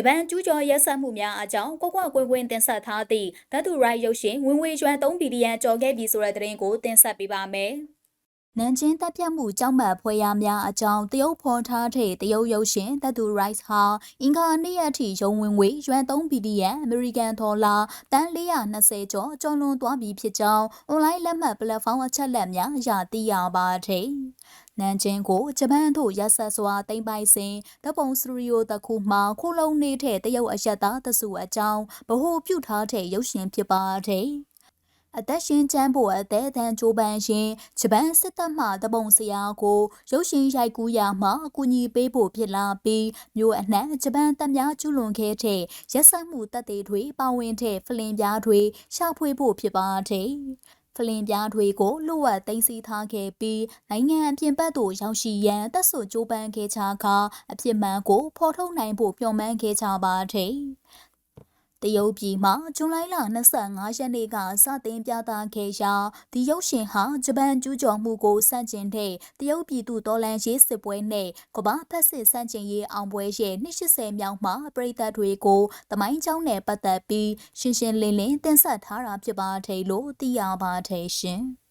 ဂျပန်ကျူးကျော်ရက်စက်မှုများအကြောင်းကိုကွကွကွင်းကွင်းတင်ဆက်ထားသည့်ဓာတုရိုက်ရုပ်ရှင်ဝင်ဝေကျွမ်း3ဘီလီယံကျော်ခဲ့ပြီဆိုတဲ့သတင်းကိုတင်ဆက်ပေးပါမယ်။နန်ချင်းတပ်ဖြတ်မှုကြောင့်မှဖွဲ့ရများအကြောင်းတရုတ်ဖော်ထားတဲ့တရုတ်ရုပ်ရှင်သတ်သူ Rice ဟာအင်္ဂါနေ့ရက်ထိရုံဝင်ငွေရွမ်3ဘီလီယံအမေရိကန်ဒေါ်လာတန်420ကျော်ကျော်လွန်သွားပြီဖြစ်ကြောင်းအွန်လိုင်းလက်မှတ်ပလက်ဖောင်းအချက်လက်များရသိရပါတယ်။ နန်ချင်းကိုဂျပန်တို့ရက်ဆက်စွာတင်ပိုင်စဉ်တပုံစတူဒီယိုတစ်ခုမှခိုးလုံနေတဲ့တရုတ်အရက်သားတစုအကြောင်းဗဟိုပြုထားတဲ့ရုပ်ရှင်ဖြစ်ပါတယ်။အသက်ရှင်ချမ်းဖို့အသက်အံကြိုးပမ်းရှင်ဂျပန်စစ်တပ်မှတပုံစရာကိုရုပ်ရှင်ရိုက်ကူးရမှအကူအညီပေးဖို့ဖြစ်လာပြီးမြို့အနှံ့ဂျပန်တပ်များကျူးလွန်ခဲ့တဲ့ရက်စက်မှုတပ်တွေတွေပါဝင်တဲ့ဖလင်ပြားတွေရှာဖွေဖို့ဖြစ်ပါတယ် ဖလင်ပြားတွေကိုလိုဝတ်သိမ်းဆည်းထားခဲ့ပြီးနိုင်ငံအပြင်ဘက်သို့ရောက်ရှိရန်တပ်ဆိုကြိုးပမ်းခဲ့ကြကာအဖြစ်မှန်ကိုဖော်ထုတ်နိုင်ဖို့မျှော်မှန်းခဲ့ကြပါတယ် တရုတ်ပြည်မှာဇွန်လ25ရက်နေ့ကစတင်ပြသခဲ့ရာဒီရုပ်ရှင်ဟာဂျပန်ကျူးကျော်မှုကိုစန့်ကျင်တဲ့တရုတ်ပြည်သူတော်လှန်ရေးစစ်ပွဲနဲ့ကမ္ဘာဖက်စစ်စန့်ကျင်ရေးအောင်ပွဲရဲ့280မြောက်မှာပြည်သက်တွေကိုတမိုင်းကြောင်းနဲ့ပတ်သက်ပြီးရှင်းရှင်းလင်းလင်းတင်ဆက်ထားတာဖြစ်ပါတယ်လို့သိရပါတယ်ရှင်။